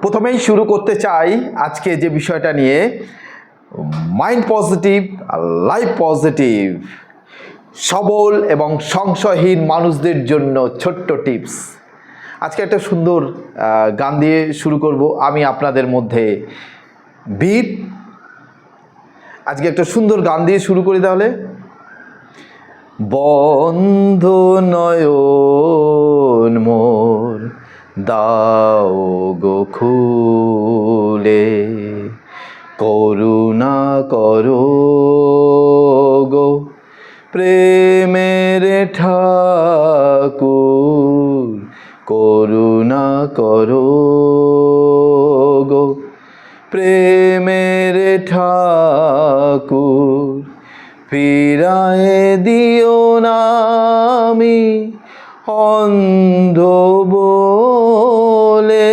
প্রথমেই শুরু করতে চাই আজকে যে বিষয়টা নিয়ে মাইন্ড পজিটিভ লাইফ পজিটিভ সবল এবং সংশয়হীন মানুষদের জন্য ছোট্ট টিপস আজকে একটা সুন্দর গান দিয়ে শুরু করব। আমি আপনাদের মধ্যে বীর। আজকে একটা সুন্দর গান দিয়ে শুরু করি তাহলে। বন্ধ নয় দাও গো খুলে, করুণা করো গো প্রেমের ঠাকুর, করুণা করো গো প্রেমের ঠাকুর, ফিরায়ে দিও না আমি অন্ধ বলে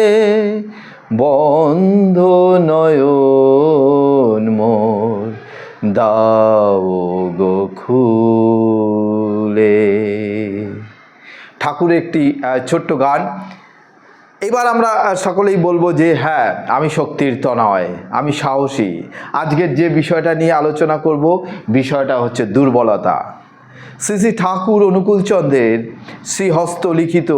বন্ধ নয়ন মোর দাও গো খুলে। ঠাকুর একটি ছোট্ট গান। এবার আমরা সকলেই বলব যে হ্যাঁ আমি শক্তির তনয়, আমি সাহসী। আজকের যে বিষয়টা নিয়ে আলোচনা করব, বিষয়টা হচ্ছে দুর্বলতা। শ্রী শ্রী ঠাকুর অনুকূলচন্দ্রের শ্রীহস্ত লিখিত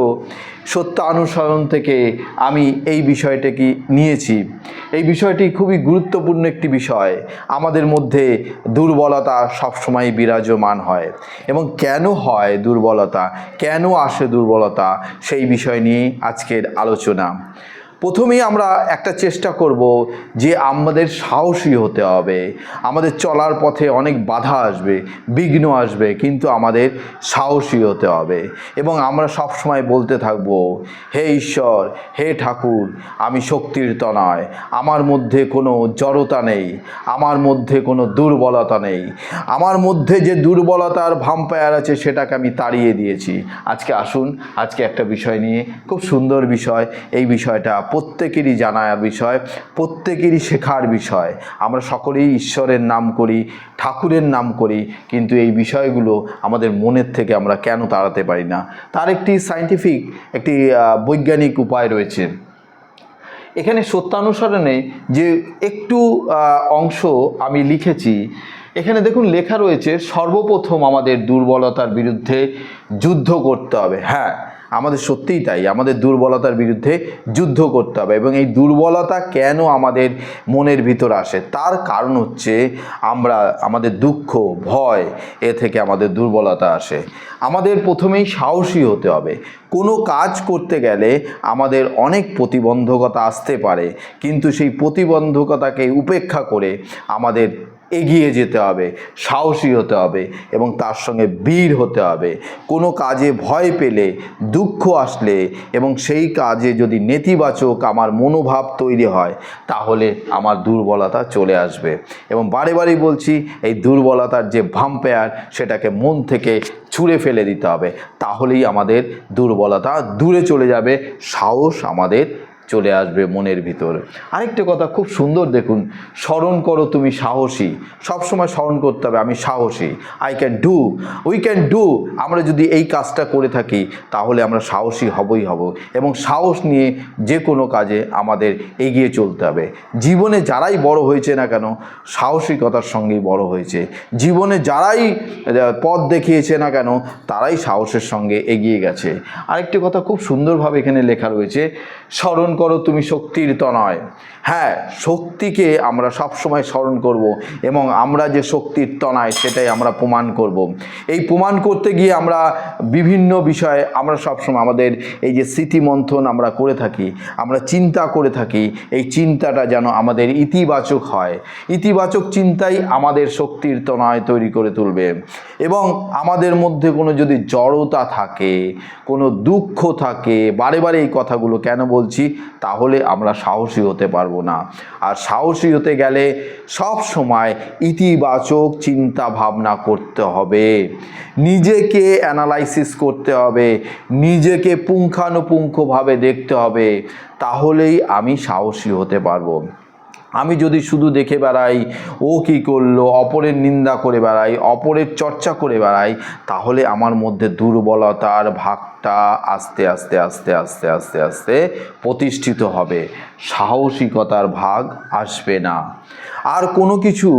সত্যানুসরণ থেকে আমি এই বিষয়টাকে নিয়েছি। এই বিষয়টি খুবই গুরুত্বপূর্ণ একটি বিষয়। আমাদের মধ্যে দুর্বলতা সবসময় বিরাজমান হয়। এবং কেন হয় দুর্বলতা? কেন আসে দুর্বলতা? সেই বিষয় নিয়ে আজকের আলোচনা। প্রথমেই আমরা একটা চেষ্টা করব যে আমাদের সাহসী হতে হবে। আমাদের চলার পথে অনেক বাধা আসবে, বিঘ্ন আসবে, কিন্তু আমাদের সাহসী হতে হবে। এবং আমরা সব সময় বলতে থাকব, হে ঈশ্বর, হে ঠাকুর, আমি শক্তির তনয়। আমার মধ্যে কোনো জড়তা নেই, আমার মধ্যে কোনো দুর্বলতা নেই। আমার মধ্যে যে দুর্বলতার ভাম্পায়ার আছে, সেটাকে আমি তাড়িয়ে দিয়েছি। আজকে আসুন, আজকে একটা বিষয় নিয়ে, খুব সুন্দর বিষয়, এই বিষয়টা প্রত্যেকেরই জানার বিষয়, প্রত্যেকেরই শেখার বিষয়। আমরা সকলেই ঈশ্বরের নাম করি, ঠাকুরের নাম করি, কিন্তু এই বিষয়গুলো আমাদের মনের থেকে আমরা কেন তাড়াতে পারি না? তার একটি সায়েন্টিফিক একটি বৈজ্ঞানিক উপায় রয়েছে। এখানে সত্যানুসরণে যে একটু অংশ আমি লিখেছি, এখানে দেখুন লেখা রয়েছে, সর্বপ্রথম আমাদের দুর্বলতার বিরুদ্ধে যুদ্ধ করতে হবে। হ্যাঁ আমাদের সত্যিই তাই। আমাদের দুর্বলতার বিরুদ্ধে যুদ্ধ করতে হবে এবং এই দুর্বলতা কেন আমাদের মনের ভিতর আসে? তার কারণ হচ্ছে আমরা, আমাদের দুঃখ, ভয় এ থেকে আমাদের দুর্বলতা আসে। আমাদের প্রথমেই সাহসী হতে হবে। কোনো কাজ করতে গেলে আমাদের অনেক প্রতিবন্ধকতা আসতে পারে, কিন্তু সেই প্রতিবন্ধকতাকে উপেক্ষা করে আমাদের এগিয়ে যেতে হবে, সাহসী হতে হবে এবং তার সঙ্গে বীর হতে হবে। কোনো কাজে ভয় পেলে, দুঃখ আসলে এবং সেই কাজে যদি নেতিবাচক আমার মনোভাব তৈরি হয়, তাহলে আমার দুর্বলতা চলে আসবে। এবং বারে বারেই বলছি, এই দুর্বলতার যে ভাম্পায়ার সেটাকে মন থেকে ছুঁড়ে ফেলে দিতে হবে। তাহলেই আমাদের দুর্বলতা দূরে চলে যাবে, সাহস আমাদের চলে আসবে মনের ভিতর। আরেকটা কথা, খুব সুন্দর দেখুন, স্মরণ করো তুমি সাহসী। সবসময় স্মরণ করতে হবে, আমি সাহসী I can do we can do আমরা যদি এই কাজটা করে থাকি, তাহলে আমরা সাহসী হবই হব। এবং সাহস নিয়ে যে কোনো কাজে আমাদের এগিয়ে চলতে হবে। জীবনে যারাই বড় হয়েছে না কেন, সাহসিকতার সঙ্গেই বড় হয়েছে। জীবনে যারাই পথ দেখিয়েছে না কেন, তারাই সাহসের সঙ্গে এগিয়ে গেছে। আরেকটি কথা, খুব সুন্দরভাবে এখানে লেখা রয়েছে, স্মরণ করো, তুমি শক্তির তনয়। হ্যাঁ শক্তিকে আমরা সবসময় স্মরণ করব এবং আমরা যে শক্তির তনায়, সেটাই আমরা প্রমাণ করব। এই প্রমাণ করতে গিয়ে আমরা বিভিন্ন বিষয়ে আমরা সবসময় আমাদের এই যে স্মৃতিমন্থন আমরা করে থাকি, আমরা চিন্তা করে থাকি, এই চিন্তাটা যেন আমাদের ইতিবাচক হয়। ইতিবাচক চিন্তাই আমাদের শক্তির তনয় তৈরি করে তুলবে এবং আমাদের মধ্যে কোনো যদি জড়তা থাকে, কোনো দুঃখ থাকে, বারে বারে এই কথাগুলো কেন বলছি? তাহলে আমরা সাহসী হতে পারব না। আর সাহসী হতে গেলে সব সময় ইতিবাচক চিন্তা ভাবনা করতে হবে। নিজেকে অ্যানালাইসিস করতে হবে, নিজেকে পুঙ্খানুপুঙ্খভাবে দেখতে হবে, তাহলেই আমি সাহসী হতে পারব। আমি যদি শুধু দেখে বেড়াই, ও কি করল, অপরের নিন্দা করে বেড়াই, অপরের চর্চা করে বেড়াই, তাহলে আমার মধ্যে দুর্বলতার ভাগটা ভাগটা আস্তে আস্তে আস্তে আস্তে আস্তে আস্তে প্রতিষ্ঠিত হবে। সাহসিকতার ভাগ আসবে না। আর কোনো কিছু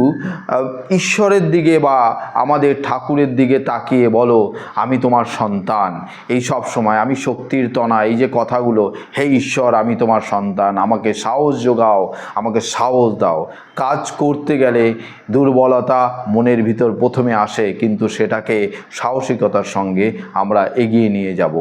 ঈশ্বরের দিকে বা আমাদের ঠাকুরের দিকে তাকিয়ে বলো, আমি তোমার সন্তান। এই সব সময় আমি শক্তির তনা, এই যে কথাগুলো, হে ঈশ্বর, আমি তোমার সন্তান, আমাকে সাহস যোগাও, আমাকে সাহস দাও। কাজ করতে গেলে দুর্বলতা মনের ভিতর প্রথমে আসে, কিন্তু সেটাকে সাহসিকতার সঙ্গে আমরা এগিয়ে নিয়ে যাব।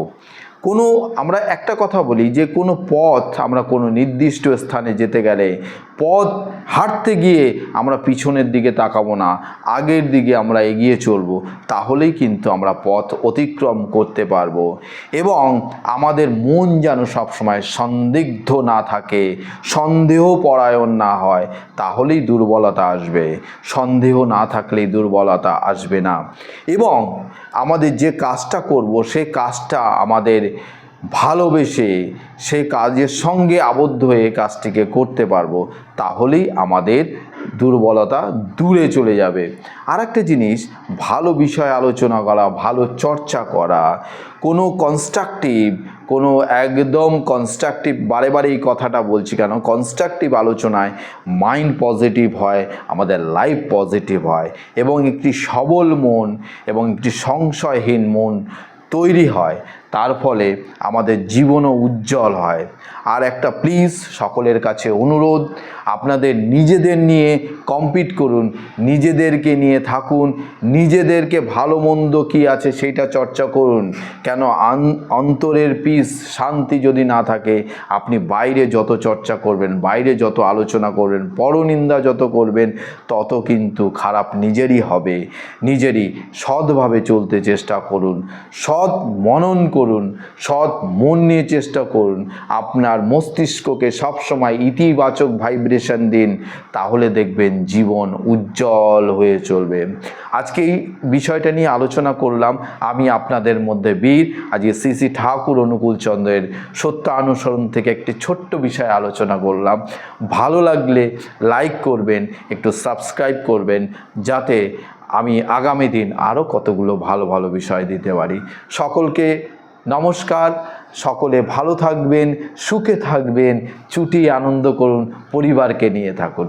কোনো, আমরা একটা কথা বলি যে কোনো পথ আমরা কোনো নির্দিষ্ট স্থানে যেতে গেলে, পথ হাঁটতে গিয়ে আমরা পিছনের দিকে তাকাবো না, আগের দিকে আমরা এগিয়ে চলবো, তাহলেই কিন্তু আমরা পথ অতিক্রম করতে পারব। এবং আমাদের মন যেন সবসময় সন্দিগ্ধ না থাকে সন্দেহ পরায়ণ না হয়, তাহলেই দুর্বলতা আসবে। সন্দেহ না থাকলেই দুর্বলতা আসবে না। এবং আমাদের যে কাজটা করব, সে কাজটা আমাদের ভালোবেসে, সে কাজের সঙ্গে আবদ্ধ হয়ে কাজটিকে করতে পারব, তাহলেই আমাদের দুর্বলতা দূরে চলে যাবে। আর একটা জিনিস, ভালো বিষয় আলোচনা করা, ভালো চর্চা করা, কোনো কনস্ট্রাকটিভ কোনো একদম কনস্ট্রাকটিভ বারে বারে এই কথাটা বলছি কেন? কনস্ট্রাকটিভ আলোচনায় মাইন্ড পজিটিভ হয়, আমাদের লাইফ পজিটিভ হয় এবং একটি সবল মন এবং একটি সংশয়হীন মন তৈরি হয়। তার ফলে আমাদের জীবনও উজ্জ্বল হয়। আর একটা প্লিজ সকলের কাছে অনুরোধ, আপনাদের নিজেদের নিয়ে কম্পিট করুন, নিজেদেরকে নিয়ে থাকুন, নিজেদেরকে ভালো মন্দ কী আছে সেইটা চর্চা করুন। কেন অন্তরের পিস শান্তি যদি না থাকে, আপনি বাইরে যত চর্চা করবেন, বাইরে যত আলোচনা করবেন, পরনিন্দা যত করবেন, তত কিন্তু খারাপ নিজেরই হবে। নিজেরই সৎভাবে চলতে চেষ্টা করুন। সৎ মনন করুন। সৎ মন নিয়ে চেষ্টা করুন, আপনার মস্তিষ্ককে সবসময় ইতিবাচক ভাইব্রেশন দিন, তাহলে দেখবেন জীবন উজ্জ্বল হয়ে চলবে। আজকে এই বিষয়টা নিয়ে আলোচনা করলাম, আমি আপনাদের মধ্যে বীর, আজকে শ্রী ঠাকুর অনুকূল চন্দ্রের সত্য অনুসরণ থেকে একটি ছোট্ট বিষয় আলোচনা করলাম। ভালো লাগলে লাইক করবেন, একটু সাবস্ক্রাইব করবেন, যাতে আমি আগামী দিন আরও কতগুলো ভালো ভালো বিষয় দিতে পারি। সকলকে নমস্কার সকলে ভালো থাকবেন সুখে থাকবেন ছুটি আনন্দ করুন পরিবারকে নিয়ে থাকুন।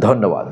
ধন্যবাদ।